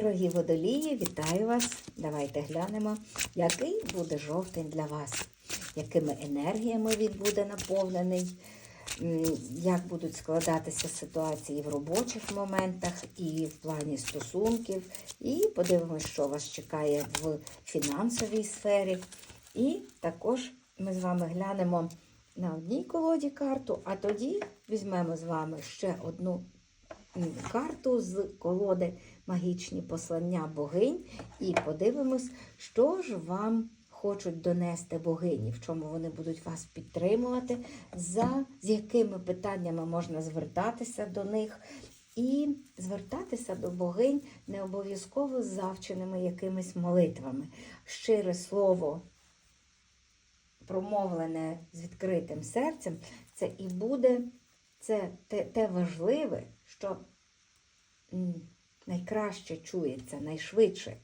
Дорогі водолії, вітаю вас! Давайте глянемо, який буде жовтень для вас, якими енергіями він буде наповнений, як будуть складатися ситуації в робочих моментах і в плані стосунків. І подивимось, що вас чекає в фінансовій сфері. І також ми з вами глянемо на одній колоді карту, а тоді візьмемо з вами ще одну карту з колоди Магічні послання богинь і подивимось, що ж вам хочуть донести богині, в чому вони будуть вас підтримувати, за з якими питаннями можна звертатися до них. І звертатися до богинь не обов'язково з завченими якимись молитвами. Щире слово, промовлене з відкритим серцем, це і буде це те, те важливе, що найкраще чується, найшвидше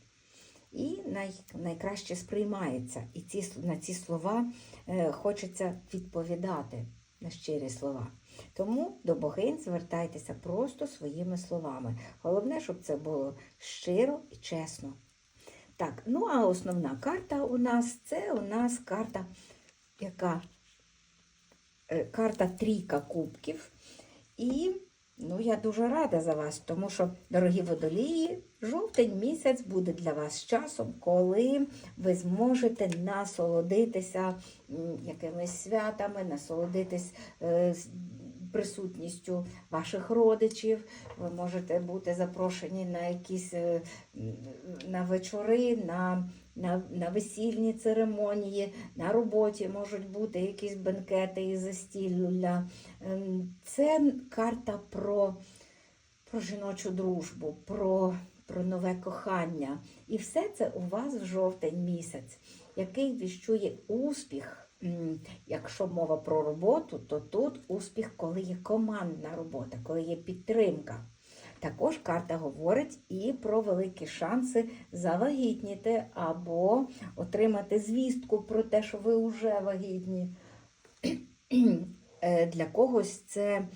і най, найкраще сприймається. І ці, на ці слова е, хочеться відповідати на щирі слова. Тому до богинь звертайтеся просто своїми словами. Головне, щоб це було щиро і чесно. Так, ну а основна карта у нас це у нас карта, яка е, карта трійка кубків. І ну, я дуже рада за вас, тому що, дорогі водолії, жовтень місяць буде для вас часом, коли ви зможете насолодитися якимись святами, насолодитись е, присутністю ваших родичів. Ви можете бути запрошені на якісь е, на вечори, на, на, на весільні церемонії, на роботі можуть бути якісь бенкети і застілля. Ем, Це карта про, про жіночу дружбу, про, про нове кохання. І все це у вас в жовтень місяць, який віщує успіх. Якщо мова про роботу, то тут успіх, коли є командна робота, коли є підтримка. Також карта говорить і про великі шанси завагітніти або отримати звістку про те, що ви вже вагітні. Е, Для когось це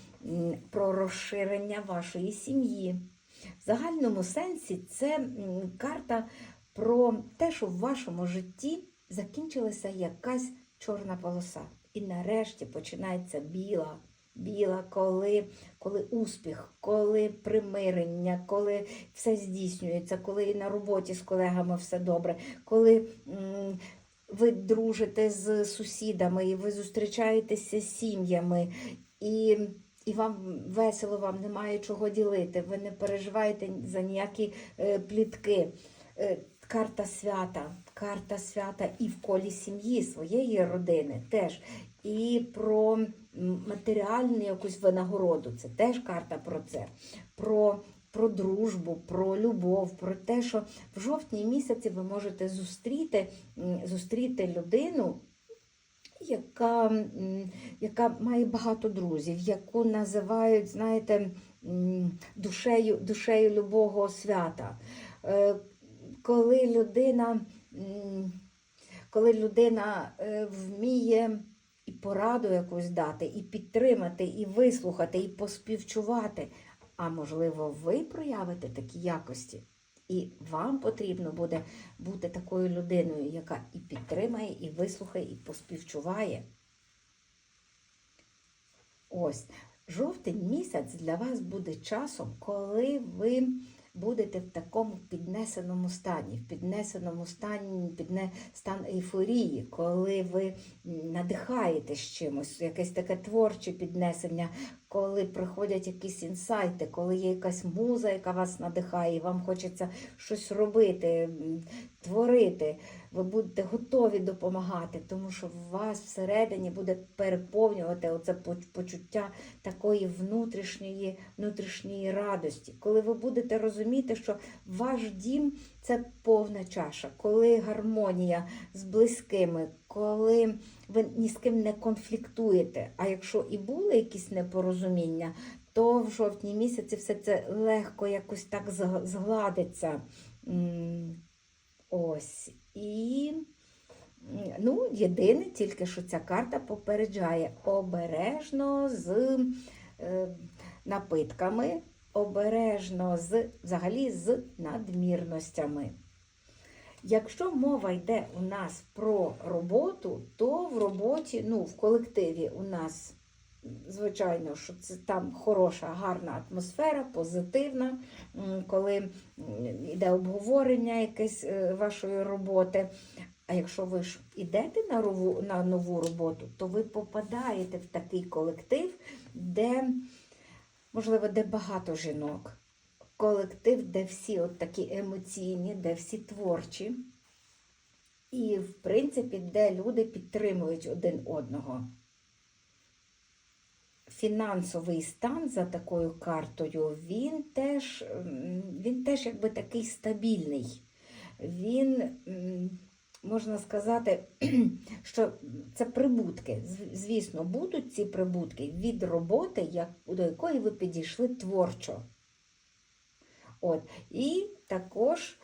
про розширення вашої сім'ї. В загальному сенсі це карта про те, що в вашому житті закінчилася якась чорна полоса. І нарешті починається біла. Біла, коли, коли успіх, коли примирення, коли все здійснюється, коли і на роботі з колегами все добре, коли ви дружите з сусідами, і ви зустрічаєтеся з сім'ями, і, і вам весело, вам немає чого ділити, ви не переживаєте за ніякі е, плітки. Е, карта свята, карта свята і в колі сім'ї, своєї родини теж. І про матеріальну якусь винагороду. Це теж карта про це. Про про дружбу, про любов, про те, що в жовтні місяці ви можете зустріти, зустріти людину, яка, яка має багато друзів, яку називають, знаєте, душею, душею любого свята. Е, Коли людина, коли людина е, вміє пораду якусь дати, і підтримати, і вислухати, і поспівчувати. А можливо, ви проявите такі якості. І вам потрібно буде бути такою людиною, яка і підтримає, і вислухає, і поспівчуває. Ось, жовтень місяць для вас буде часом, коли ви будете в такому піднесеному стані, в піднесеному стані, підне, стан ейфорії, коли ви надихаєтесь чимось, якесь таке творче піднесення, коли приходять якісь інсайти, коли є якась муза, яка вас надихає, і вам хочеться щось робити, творити. Ви будете готові допомагати, тому що вас всередині буде переповнювати оце почуття такої внутрішньої, внутрішньої радості. Коли ви будете розуміти, що ваш дім це повна чаша, коли гармонія з близькими, коли ви ні з ким не конфліктуєте. А якщо і були якісь непорозуміння, то в жовтні місяці все це легко якось так згладиться. Ось. І ну, єдине, тільки що ця карта попереджає обережно з е, напитками, обережно з взагалі з надмірностями. Якщо мова йде у нас про роботу, то в роботі, ну, в колективі у нас, звичайно, що це там хороша, гарна атмосфера, позитивна, коли йде обговорення якесь е, вашої роботи. А якщо ви ж йдете на нову, на нову роботу, то ви попадаєте в такий колектив, де, можливо, де багато жінок. Колектив, де всі от такі емоційні, де всі творчі. І, в принципі, де люди підтримують один одного. Фінансовий стан за такою картою, він теж, він теж якби такий стабільний. Він, можна сказати, що це прибутки. Звісно, будуть ці прибутки від роботи, до якої ви підійшли творчо. От. І також,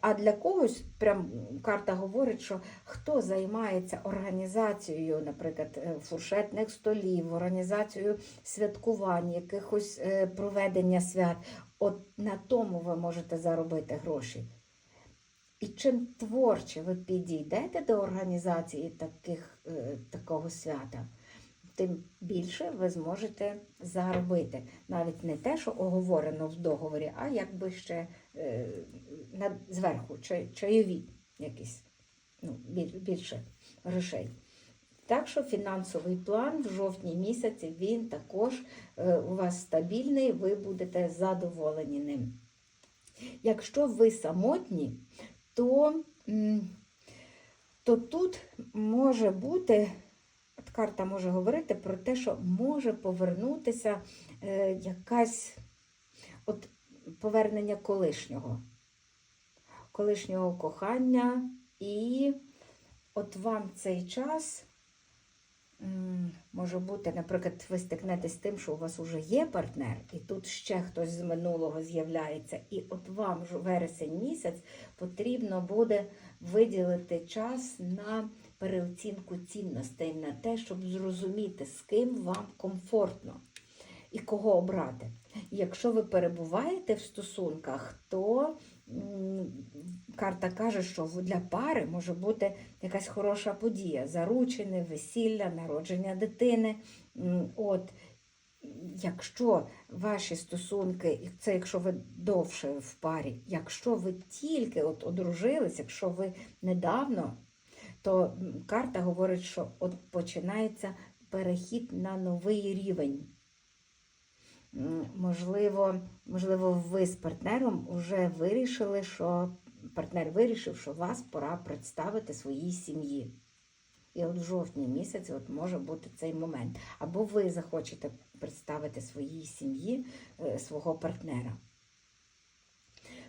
а для когось прям карта говорить, що хто займається організацією, наприклад, е, фуршетних столів, організацією святкувань, якихось е, проведення свят, от на тому ви можете заробити гроші. І чим творче ви підійдете до організації таких, е, такого свята, тим більше ви зможете заробити. Навіть не те, що оговорено в договорі, а якби ще е, над, зверху, чай, чайові якісь ну, більше грошей. Так що фінансовий план в жовтні місяці він також е, у вас стабільний, ви будете задоволені ним. Якщо ви самотні, то, то тут може бути, карта може говорити про те, що може повернутися е, якась от повернення колишнього, колишнього кохання, і от вам цей час. Може бути, наприклад, ви стикнетесь з тим, що у вас вже є партнер, і тут ще хтось з минулого з'являється. І от вам ж вересень місяць потрібно буде виділити час на переоцінку цінностей, на те, щоб зрозуміти, з ким вам комфортно і кого обрати. Якщо ви перебуваєте в стосунках, то карта каже, що для пари може бути якась хороша подія: заручене, весілля, народження дитини. От, якщо ваші стосунки, це якщо ви довше в парі, якщо ви тільки от одружились, якщо ви недавно, то карта говорить, що от починається перехід на новий рівень. Можливо, можливо, ви з партнером вже вирішили, що партнер вирішив, що вас пора представити своїй сім'ї. І от в жовтні місяці от може бути цей момент. Або ви захочете представити своїй сім'ї е, свого партнера.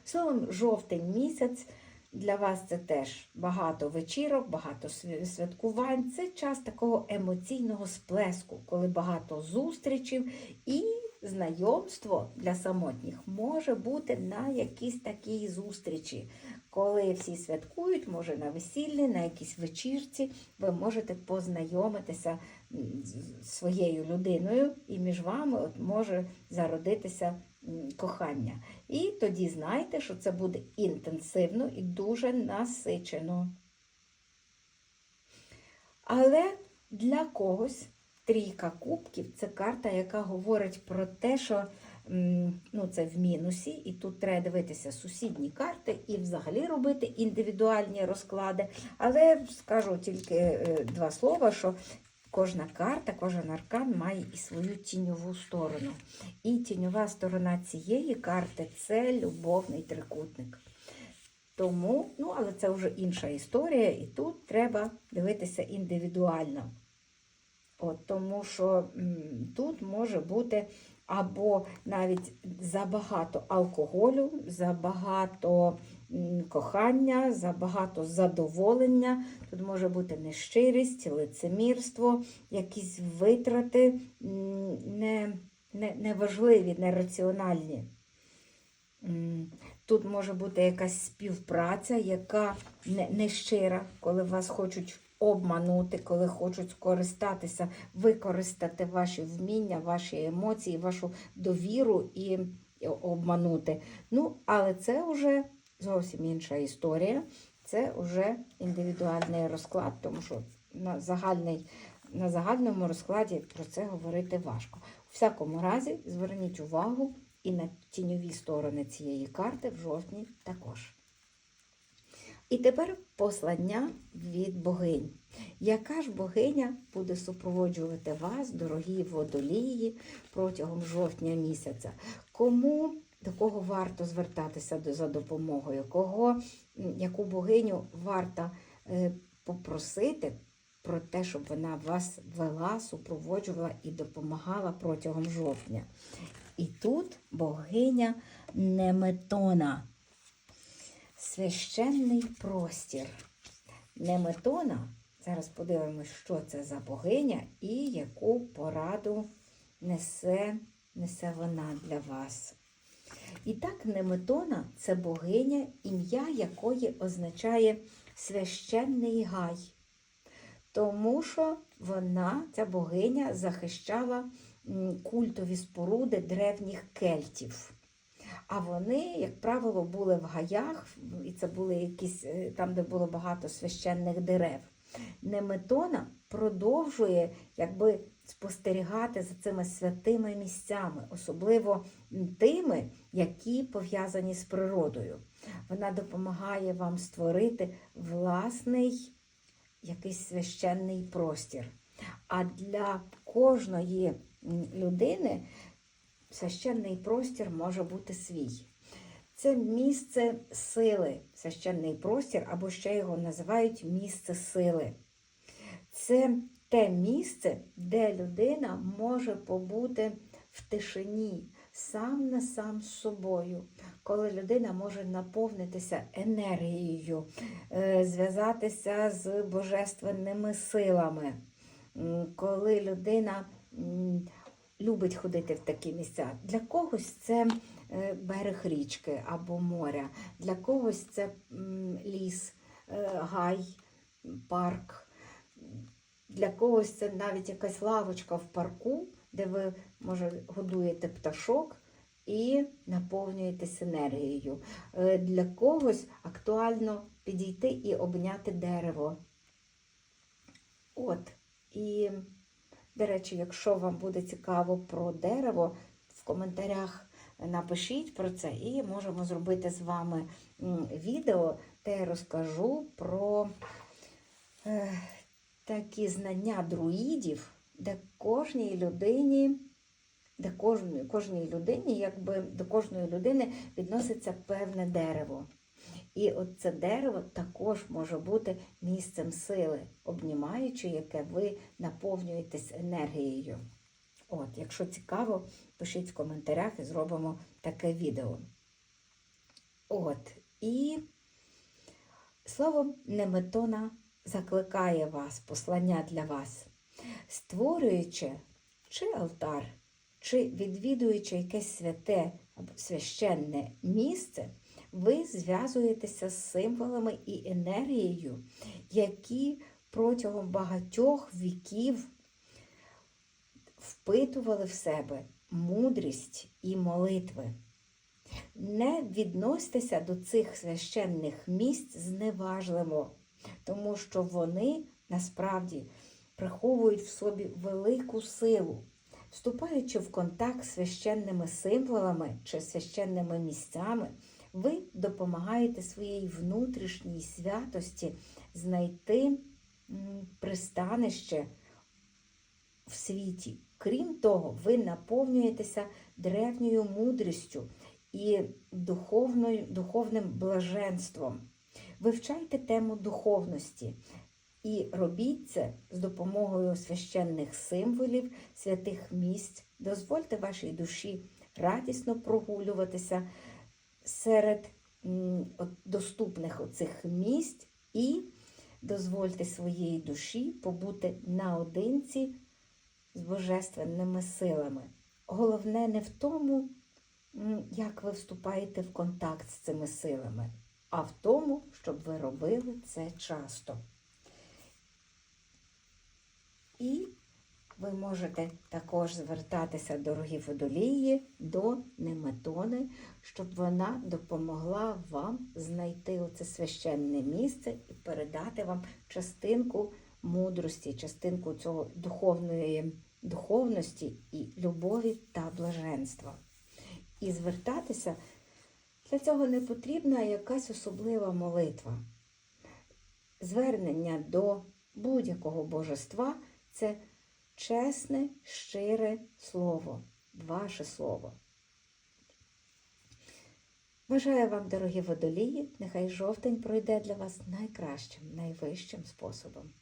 Словом, жовтень місяць для вас це теж багато вечірок, багато святкувань. Це час такого емоційного сплеску, коли багато зустрічів і знайомство для самотніх може бути на якійсь такій зустрічі. Коли всі святкують, може на весіллі, на якійсь вечірці, ви можете познайомитися з своєю людиною, і між вами от може зародитися кохання. І тоді знайте, що це буде інтенсивно і дуже насичено. Але для когось трійка кубків це карта, яка говорить про те, що ну, це в мінусі, і тут треба дивитися сусідні карти і взагалі робити індивідуальні розклади. Але скажу тільки е, два слова, що кожна карта, кожен аркан має і свою тіньову сторону. І тіньова сторона цієї карти це любовний трикутник. Тому, ну, але це вже інша історія, і тут треба дивитися індивідуально. От, тому що м, тут може бути або навіть забагато алкоголю, забагато кохання, забагато задоволення. Тут може бути нещирість, лицемірство, якісь витрати не, не, неважливі, нераціональні. Тут може бути якась співпраця, яка не, не коли вас хочуть обманути, коли хочуть скористатися, використати ваші вміння, ваші емоції, вашу довіру і обманути. Ну, але це вже зовсім інша історія. Це вже індивідуальний розклад, тому що на, загальний, на загальному розкладі про це говорити важко. У всякому разі, зверніть увагу і на тіньові сторони цієї карти в жовтні також. І тепер послання від богинь. Яка ж богиня буде супроводжувати вас, дорогі водолії, протягом жовтня місяця? Кому до кого варто звертатися за допомогою? Кого, яку богиню варто е, попросити про те, щоб вона вас вела, супроводжувала і допомагала протягом жовтня? І тут богиня Неметона священний простір. Неметона, зараз подивимось, що це за богиня і яку пораду несе, несе вона для вас. І так, Неметона це богиня, ім'я якої означає священний гай. Тому що вона, ця богиня, захищала культові споруди древніх кельтів. А вони, як правило, були в гаях, і це були якісь е, там, де було багато священних дерев. Неметона продовжує якби спостерігати за цими святими місцями, особливо тими, які пов'язані з природою. Вона допомагає вам створити власний якийсь священний простір. А для кожної людини священний простір може бути свій. Це місце сили, священний простір, або ще його називають місце сили. Це те місце, де людина може побути в тишині, сам на сам з собою, коли людина може наповнитися енергією, е, зв'язатися з божественними силами, коли людина любить ходити в такі місця. Для когось це е, берег річки або моря, для когось це ліс, е, гай, парк. Для когось це навіть якась лавочка в парку, де ви, може, годуєте пташок і наповнюєтесь енергією. Е, Для когось актуально підійти і обняти дерево. От. І, до речі, якщо вам буде цікаво про дерево, в коментарях напишіть про це, і можемо зробити з вами відео, де я розкажу про е, такі знання друїдів, де кожній людині, де кожній, кожній людині, якби до кожної людини відноситься певне дерево. І от це дерево також може бути місцем сили, обнімаючи, яке ви наповнюєтесь енергією. От, якщо цікаво, пишіть в коментарях і зробимо таке відео. От, і словом, Неметона закликає вас, послання для вас, створюючи чи алтар, чи відвідуючи якесь святе або священне місце, ви зв'язуєтеся з символами і енергією, які протягом багатьох віків впитували в себе мудрість і молитви. Не відносьтеся до цих священних місць зневажливо, тому що вони насправді приховують в собі велику силу. Вступаючи в контакт з священними символами чи священними місцями, ви допомагаєте своїй внутрішній святості знайти пристанище в світі. Крім того, ви наповнюєтеся древньою мудрістю і духовною, духовним блаженством. Вивчайте тему духовності і робіть це з допомогою священних символів, святих місць. Дозвольте вашій душі радісно прогулюватися серед доступних оцих місць і дозвольте своїй душі побути наодинці з божественними силами. Головне не в тому, як ви вступаєте в контакт з цими силами, а в тому, щоб ви робили це часто. І ви можете також звертатися, дорогі водолії, до Неметони, щоб вона допомогла вам знайти оце священне місце і передати вам частинку мудрості, частинку цього духовної духовності і любові та блаженства. І звертатися для цього не потрібна якась особлива молитва. Звернення до будь-якого божества це чесне, щире слово, ваше слово. Бажаю вам, дорогі водолії, нехай жовтень пройде для вас найкращим, найвищим способом.